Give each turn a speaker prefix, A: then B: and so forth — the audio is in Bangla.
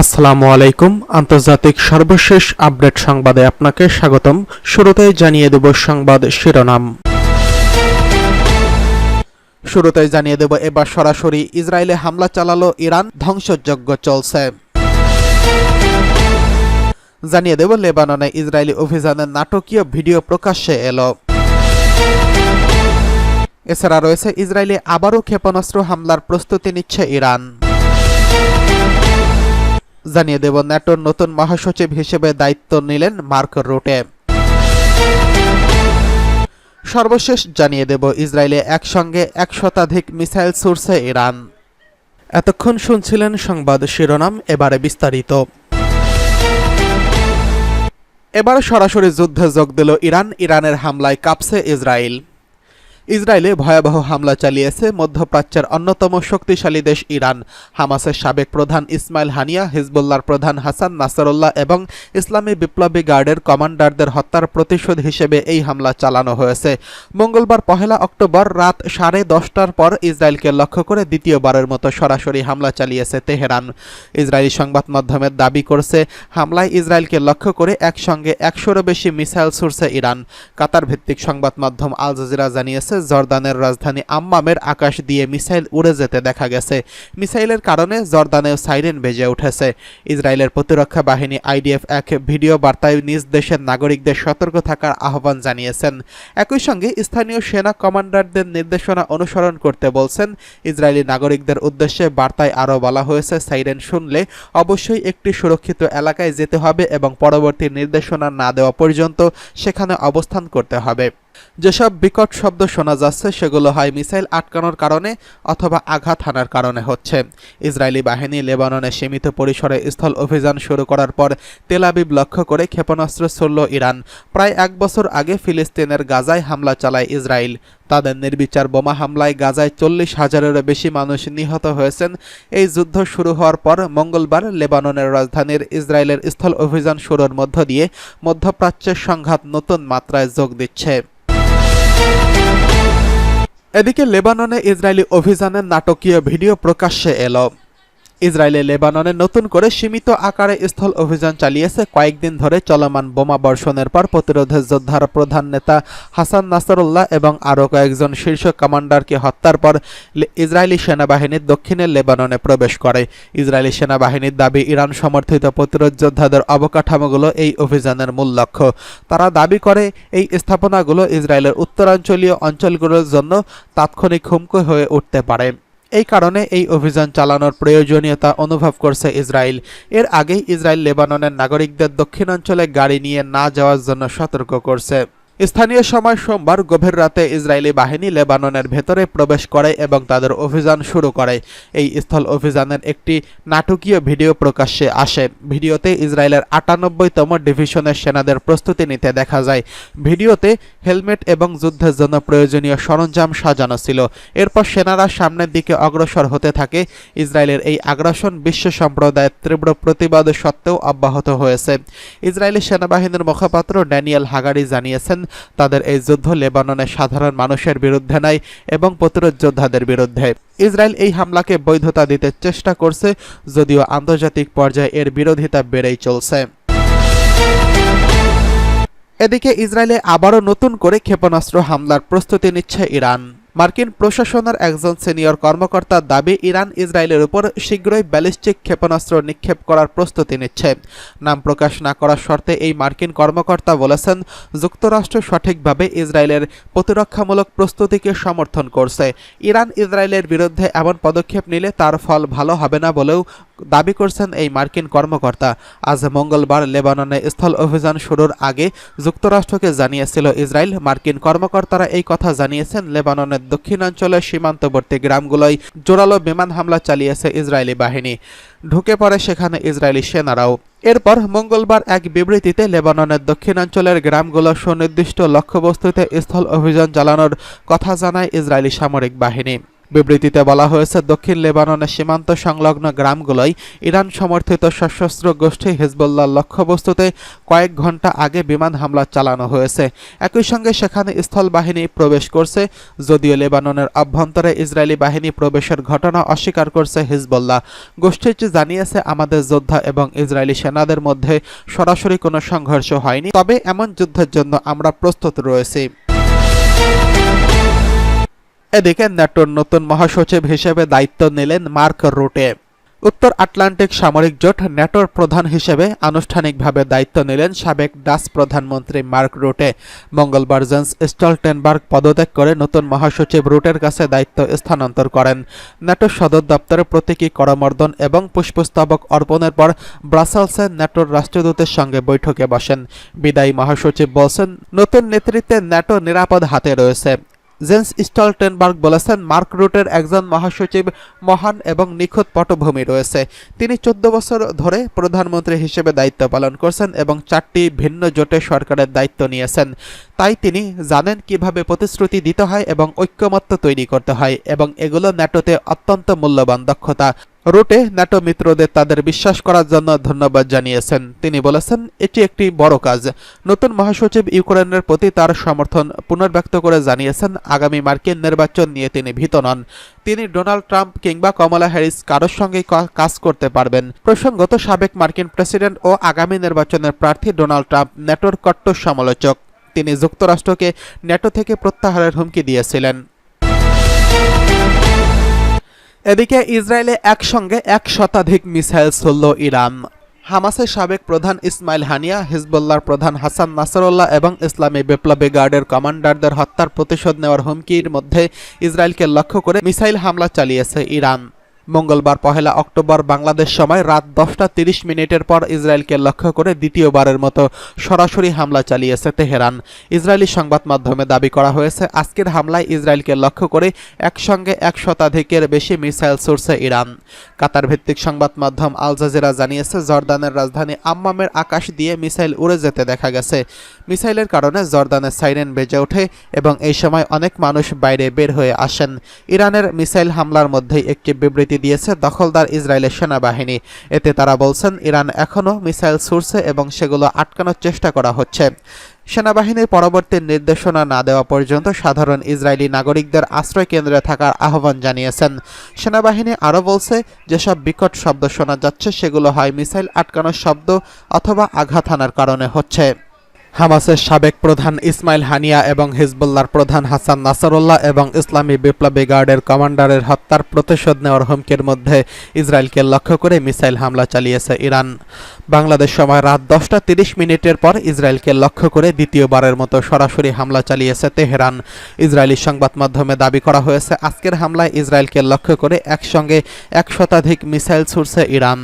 A: আসসালামু আলাইকুম। আন্তর্জাতিক সর্বশেষ আপডেট সংবাদে আপনাকে স্বাগতম। শুরুতেই জানিয়ে দেব সংবাদ শিরোনাম। শুরুতেই জানিয়ে দেব এবার সরাসরি ইসরায়েলে হামলা চালালো ইরান, ধ্বংসযজ্ঞ চলছে। জানিয়ে দেব, লেবাননে ইসরায়েলি অভিযানের নাটকীয় ভিডিও প্রকাশ্যে এলো। এছাড়া রয়েছে ইসরায়েলে আবারও ক্ষেপণাস্ত্র হামলার প্রস্তুতি নিচ্ছে ইরান। জানিয়ে দেব ন্যাটোর নতুন মহাসচিব হিসেবে দায়িত্ব নিলেন মার্ক রুটে। সর্বশেষ জানিয়ে দেব, ইসরায়েলে একসঙ্গে এক শতাধিক মিসাইল ছুড়ছে ইরান। এতক্ষণ শুনছিলেন সংবাদ শিরোনাম, এবারে বিস্তারিত। এবার সরাসরি যুদ্ধে যোগ দিল ইরান, ইরানের হামলায় কাঁপছে ইসরায়েল। ইসরায়েলে ভয়াবহ হামলা চালিয়েছে মধ্যপ্রাচ্যের অন্যতম শক্তিশালী দেশ ইরান। হামাসের সাবেক প্রধান ইসমাইল হানিয়া, হিজবুল্লাহর প্রধান হাসান নাসরুল্লাহ এবং ইসলামী বিপ্লবী গার্ডের কমান্ডারদের হত্যার প্রতিশোধ হিসেবে এই হামলা চালানো হয়েছে। মঙ্গলবার পহেলা অক্টোবর রাত সাড়ে দশটার পর ইসরায়েলকে লক্ষ্য করে দ্বিতীয়বারের মতো সরাসরি হামলা চালিয়েছে তেহরান। ইসরায়েলি সংবাদ মাধ্যমের দাবি করছে, হামলায় ইসরায়েলকে লক্ষ্য করে একসঙ্গে একশোরও বেশি মিসাইল ছুড়ছে ইরান। কাতার ভিত্তিক সংবাদ মাধ্যম আল জাজিরা জানিয়েছে জর্দানের রাজধানী আম্মামের আকাশ দিয়ে মিসাইল উড়ে যেতে দেখা গেছে। মিসাইলের কারণে জর্দানেও সাইরেন বেজে উঠেছে। ইসরায়েলের প্রতিরক্ষা বাহিনী আইডিএফ এক ভিডিও বার্তায় নিজ দেশের নাগরিকদের সতর্ক থাকার আহ্বান জানিয়েছেন। একই সঙ্গে স্থানীয় সেনা কমান্ডারদের নির্দেশনা অনুসরণ করতে বলছেন। ইসরায়েলি নাগরিকদের উদ্দেশ্যে বার্তায় আরও বলা হয়েছে, সাইরেন শুনলে অবশ্যই একটি সুরক্ষিত এলাকায় যেতে হবে এবং পরবর্তী নির্দেশনা না দেওয়া পর্যন্ত সেখানে অবস্থান করতে হবে। যেসব বিকট শব্দ শোনা যাচ্ছে, সেগুলো হয় মিসাইল আটকানোর কারণে অথবা আঘাত হানার কারণে হচ্ছে। ইসরায়েলি বাহিনী লেবাননে সীমিত পরিসরে স্থল অভিযান শুরু করার পর তেলাবিব লক্ষ্য করে ক্ষেপণাস্ত্র ছড়ল ইরান। প্রায় এক বছর আগে ফিলিস্তিনের গাজায় হামলা চালায় ইসরায়েল। তাদের নির্বিচার বোমা হামলায় গাজায় চল্লিশ হাজারেরও বেশি মানুষ নিহত হয়েছেন। এই যুদ্ধ শুরু হওয়ার পর মঙ্গলবার লেবাননের রাজধানীর ইসরায়েলের স্থল অভিযান শুরুর মধ্য দিয়ে মধ্যপ্রাচ্যের সংঘাত নতুন মাত্রায় যোগ দিচ্ছে। এদিকে লেবাননে ইসরায়েলি অভিযানের নাটকীয় ভিডিও প্রকাশ্যে এলো। ইসরায়েলে লেবাননে নতুন করে সীমিত আকারে স্থল অভিযান চালিয়েছে। কয়েকদিন ধরে চলমান বোমা বর্ষণের পর প্রতিরোধের যোদ্ধার প্রধান নেতা হাসান নাসরুল্লাহ এবং আরও কয়েকজন শীর্ষ কমান্ডারকে হত্যার পর ইসরায়েলি সেনাবাহিনী দক্ষিণে লেবাননে প্রবেশ করে। ইসরায়েলি সেনাবাহিনীর দাবি, ইরান সমর্থিত প্রতিরোধ যোদ্ধাদের অবকাঠামোগুলো এই অভিযানের মূল লক্ষ্য। তারা দাবি করে, এই স্থাপনাগুলো ইসরায়েলের উত্তরাঞ্চলীয় অঞ্চলগুলোর জন্য তাৎক্ষণিক হুমকি হয়ে উঠতে পারে। এই কারণে এই অভিযান চালানোর প্রয়োজনীয়তা অনুভব করছে ইসরায়েল। এর আগেই ইসরায়েল লেবাননের নাগরিকদের দক্ষিণাঞ্চলে গাড়ি নিয়ে না যাওয়ার জন্য সতর্ক করছে। স্থানীয় সময় সোমবার গভীর রাতে ইসরায়েলি বাহিনী লেবাননের ভেতরে প্রবেশ করে এবং তাদের অভিযান শুরু করে। এই স্থল অভিযানের একটি নাটকীয় ভিডিও প্রকাশ্যে আসে। ভিডিওতে ইসরায়েলের আটানব্বইতম ডিভিশনের সেনাদের প্রস্তুতি নিতে দেখা যায়। ভিডিওতে হেলমেট এবং যুদ্ধের জন্য প্রয়োজনীয় সরঞ্জাম সাজানো ছিল। এরপর সেনারা সামনের দিকে অগ্রসর হতে থাকে। ইসরায়েলের এই আগ্রাসন বিশ্ব সম্প্রদায়ের তীব্র প্রতিবাদ সত্ত্বেও অব্যাহত হয়েছে। ইসরায়েলি সেনাবাহিনীর মুখপাত্র ড্যানিয়েল হাগারি জানিয়েছেন তাদের এই যুদ্ধ লেবাননের সাধারণ মানুষের বিরুদ্ধে নাই এবং প্রতিরোধ যোদ্ধাদের বিরুদ্ধে। ইসরায়েল এই হামলাকে বৈধতা দিতে চেষ্টা করছে, যদিও আন্তর্জাতিক পর্যায়ে এর বিরোধিতা বেড়েই চলছে। এদিকে ইসরায়েলে আবারও নতুন করে ক্ষেপণাস্ত্র হামলার প্রস্তুতি নিচ্ছে ইরান। মার্কিন প্রশাসনের একজন সিনিয়র কর্মকর্তার দাবি, ইরান ইসরায়েলের উপর শীঘ্রই ব্যালিস্টিক ক্ষেপণাস্ত্র নিক্ষেপ করার প্রস্তুতি নিচ্ছে। নাম প্রকাশ না করার শর্তে এই মার্কিন কর্মকর্তা বলেছেন, যুক্তরাষ্ট্র সঠিকভাবে ইসরায়েলের প্রতিরক্ষামূলক প্রস্তুতিকে সমর্থন করছে। ইরান ইসরায়েলের বিরুদ্ধে এমন পদক্ষেপ নিলে তার ফল ভালো হবে না বলেও দাবি করছেন এই মার্কিন কর্মকর্তা। আজ মঙ্গলবার লেবাননে স্থল অভিযান শুরুর আগে যুক্তরাষ্ট্রকে জানিয়েছিল ইসরায়েল, মার্কিন কর্মকর্তারা এই কথা জানিয়েছেন। লেবাননের দক্ষিণাঞ্চলের সীমান্তবর্তী গ্রামগুলোয় জোরালো বিমান হামলা চালিয়েছে ইসরায়েলি বাহিনী। ঢুকে পড়ে সেখানে ইসরায়েলি সেনারাও। এরপর মঙ্গলবার এক বিবৃতিতে লেবাননের দক্ষিণাঞ্চলের গ্রামগুলো সুনির্দিষ্ট লক্ষ্যবস্তুতে স্থল অভিযান চালানোর কথা জানায় ইসরায়েলি সামরিক বাহিনী। বিবৃতিতে বলা হয়েছে, দক্ষিণ লেবাননের সীমান্ত সংলগ্ন গ্রামগুলোয় ইরান সমর্থিত সশস্ত্র গোষ্ঠী হিজবুল্লাহ লক্ষ্যবস্তুতে কয়েক ঘণ্টা আগে বিমান হামলা চালানো হয়েছে। একই সঙ্গে সেখানে স্থল বাহিনী প্রবেশ করছে, যদিও লেবাননের অভ্যন্তরে ইসরায়েলি বাহিনী প্রবেশের ঘটনা অস্বীকার করছে হিজবুল্লাহ। গোষ্ঠীটি জানিয়েছে, আমাদের যোদ্ধা এবং ইসরায়েলি সেনাদের মধ্যে সরাসরি কোনো সংঘর্ষ হয়নি, তবে এমন যুদ্ধের জন্য আমরা প্রস্তুত রয়েছি। এদিকে ন্যাটোর নতুন মহাসচিব হিসেবে দায়িত্ব নিলেন মার্ক রুটে। উত্তর আটলান্টিক সামরিক জোট ন্যাটোর প্রধান হিসেবে আনুষ্ঠানিকভাবে দায়িত্ব নিলেন সাবেক ডাচ প্রধানমন্ত্রী মার্ক রুটে। মঙ্গলবার জেন্স স্টলটেনবার্গ পদত্যাগ করে নতুন মহাসচিব রুটের কাছে দায়িত্ব স্থানান্তর করেন। ন্যাটোর সদর দপ্তরে প্রতীকী করমর্দন এবং পুষ্পস্তবক অর্পণের পর ব্রাসেলসে ন্যাটোর রাষ্ট্রদূতের সঙ্গে বৈঠকে বসেন। বিদায়ী মহাসচিব বলছেন, নতুন নেতৃত্বে ন্যাটো নিরাপদ হাতে রয়েছে। জেন্স স্টলটেনবার্গ বলেছেন, মার্ক রুটের একজন মহাসচিব মহান এবং নিখুঁত পটভূমি রয়েছে। তিনি চোদ্দ বছর ধরে প্রধানমন্ত্রী হিসেবে দায়িত্ব পালন করছেন এবং চারটি ভিন্ন জোটে সরকারের দায়িত্ব নিয়েছেন। তাই তিনি জানেন কীভাবে প্রতিশ্রুতি দিতে হয় এবং ঐক্যমত্য তৈরি করতে হয় এবং এগুলো ন্যাটোতে অত্যন্ত মূল্যবান দক্ষতা। রুটে ন্যাটো মিত্রদের তাদের বিশ্বাস করার জন্য ধন্যবাদ জানিয়েছেন। তিনি বলেছেন, এটি একটি বড় কাজ। নতুন মহাসচিব ইউক্রেনের প্রতি তার সমর্থন পুনর্ব্যক্ত করে জানিয়েছেন, আগামী মার্কিন নির্বাচন নিয়ে তিনি ভীত নন। তিনি ডোনাল্ড ট্রাম্প কিংবা কমলা হ্যারিস কারোর সঙ্গে কাজ করতে পারবেন। প্রসঙ্গত, সাবেক মার্কিন প্রেসিডেন্ট ও আগামী নির্বাচনের প্রার্থী ডোনাল্ড ট্রাম্প ন্যাটোর কট্টর সমালোচক। তিনি যুক্তরাষ্ট্রকে ন্যাটো থেকে প্রত্যাহারের হুমকি দিয়েছিলেন। এদিকে ইসরায়েলে একসঙ্গে এক শতাধিক মিসাইল ছুড়ল ইরান। হামাসের সাবেক প্রধান ইসমাইল হানিয়া হিজবুল্লার প্রধান হাসান নাসরুল্লাহ এবং ইসলামী বিপ্লবী গার্ডের কমান্ডারদের হত্যার প্রতিশোধ নেওয়ার হুমকির মধ্যে ইসরায়েলকে লক্ষ্য করে মিসাইল হামলা চালিয়েছে ইরান। মঙ্গলবার পহেলা অক্টোবর বাংলাদেশ সময় রাত দশটা তিরিশ মিনিটের পর ইসরায়েলকে লক্ষ্য করে দ্বিতীয়বারের মতো সরাসরি হামলা চালিয়েছে তেহরান। ইসরায়েলি সংবাদ মাধ্যমে দাবি করা হয়েছে, আজকের হামলায় ইসরায়েলকে লক্ষ্য করে একসঙ্গে এক শতাধিকের বেশি মিসাইল ছুড়ছে ইরান। কাতার ভিত্তিক সংবাদ মাধ্যম আল জাজিরা জানিয়েছে, জর্দানের রাজধানী আম্মামের আকাশ দিয়ে মিসাইল উড়ে যেতে দেখা গেছে। মিসাইলের কারণে জর্দানের সাইরেন বেজে ওঠে এবং এই সময় অনেক মানুষ বাইরে বের হয়ে আসেন। ইরানের মিসাইল হামলার মধ্যেই একটি বিবৃতি বিবৃতি দিয়েছে দখলদার ইসরায়েলের সেনাবাহিনী। এতে তারা বলছেন, ইরান এখনও মিসাইল ছুড়ছে এবং সেগুলো আটকানোর চেষ্টা করা হচ্ছে। সেনাবাহিনীর পরবর্তী নির্দেশনা না দেওয়া পর্যন্ত সাধারণ ইসরায়েলি নাগরিকদের আশ্রয় কেন্দ্রে থাকার আহ্বান জানিয়েছেন। সেনাবাহিনী আরও বলছে, যেসব বিকট শব্দ শোনা যাচ্ছে, সেগুলো হয় মিসাইল আটকানোর শব্দ অথবা আঘাত হানার কারণে হচ্ছে। হামাসের সাবেক প্রধান ইসমাইল হানিয়া এবং হিজবুল্লাহর প্রধান হাসান নাসরুল্লাহ এবং ইসলামী বিপ্লবী গার্ডের কমান্ডারের হত্যার প্রতিশোধ নেওয়ার হুমকির মধ্যে ইসরায়েলকে লক্ষ্য করে মিসাইল হামলা চালিয়েছে ইরান। বাংলাদেশ সময় রাত দশটা তিরিশ মিনিটের পর ইসরায়েলকে লক্ষ্য করে দ্বিতীয়বারের মতো সরাসরি হামলা চালিয়েছে তেহরান। ইসরায়েলি সংবাদ মাধ্যমে দাবি করা হয়েছে, আজকের হামলায় ইসরায়েলকে লক্ষ্য করে একসঙ্গে এক শতাধিক মিসাইল ছুড়ছে ইরান।